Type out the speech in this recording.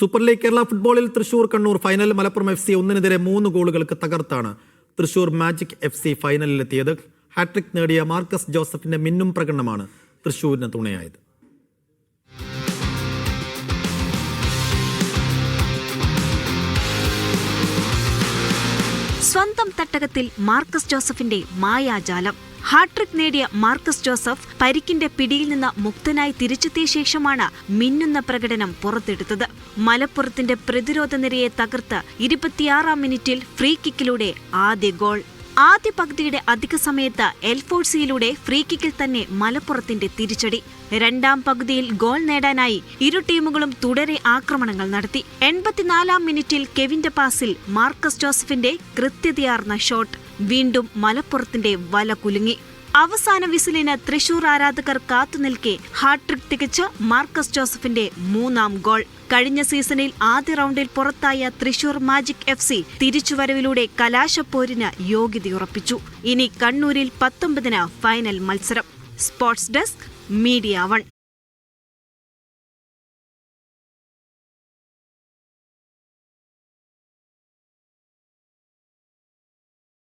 Super league Kerala ഫുട്ബോളിൽ Thrissur Kannur final Malappuram F C ഒന്നിനെതിരെ മൂന്ന് ഗോളുകൾക്ക് തകർത്താണ് തൃശൂർ മാജിക് എഫ് സി ഫൈനലിലെത്തിയത്. ഹാട്രിക് നേടിയ മാർക്കസ് ജോസഫിന്റെ മിന്നും പ്രകടനമാണ് തൃശൂരിന് തുണയായത്. സ്വന്തം തട്ടകത്തിൽ മാർക്കസ് ജോസഫിന്റെ മായാജാലം. ഹാട്രിക് നേടിയ മാർക്കസ് ജോസഫ് പരിക്കിന്റെ പിടിയിൽ നിന്ന് മുക്തനായി തിരിച്ചെത്തിയ ശേഷമാണ് മിന്നുന്ന പ്രകടനം പുറത്തെടുത്തത്. മലപ്പുറത്തിന്റെ പ്രതിരോധ നിരയെ തകർത്ത് ഇരുപത്തിയാറാം മിനിറ്റിൽ ഫ്രീ കിക്കിലൂടെ ആദ്യ ഗോൾ. ആദ്യ പകുതിയുടെ അധിക സമയത്ത് എൽഫോഴ്സിയിലൂടെ ഫ്രീ കിക്കിൽ തന്നെ മലപ്പുറത്തിന്റെ തിരിച്ചടി. രണ്ടാം പകുതിയിൽ ഗോൾ നേടാനായി ഇരു ടീമുകളും തുടരെ ആക്രമണങ്ങൾ നടത്തി. എൺപത്തിനാലാം മിനിറ്റിൽ കെവിന്റെ പാസിൽ മാർക്കസ് ജോസഫിന്റെ കൃത്യതയാർന്ന ഷോട്ട്. വീണ്ടും മലപ്പുറത്തിന്റെ വല കുലുങ്ങി. അവസാന വിസിലിന് തൃശൂർ ആരാധകർ കാത്തുനിൽക്കെ ഹാട്രിക് തികച്ച മാർക്കസ് ജോസഫിന്റെ മൂന്നാം ഗോൾ. കഴിഞ്ഞ സീസണിൽ ആദ്യ റൗണ്ടിൽ പുറത്തായ തൃശൂർ മാജിക് എഫ് സി തിരിച്ചുവരവിലൂടെ കലാശപ്പോരിന് യോഗ്യതയുറപ്പിച്ചു ഇനി കണ്ണൂരിൽ പത്തൊമ്പതിന് ഫൈനൽ മത്സരം. Sports desk media one.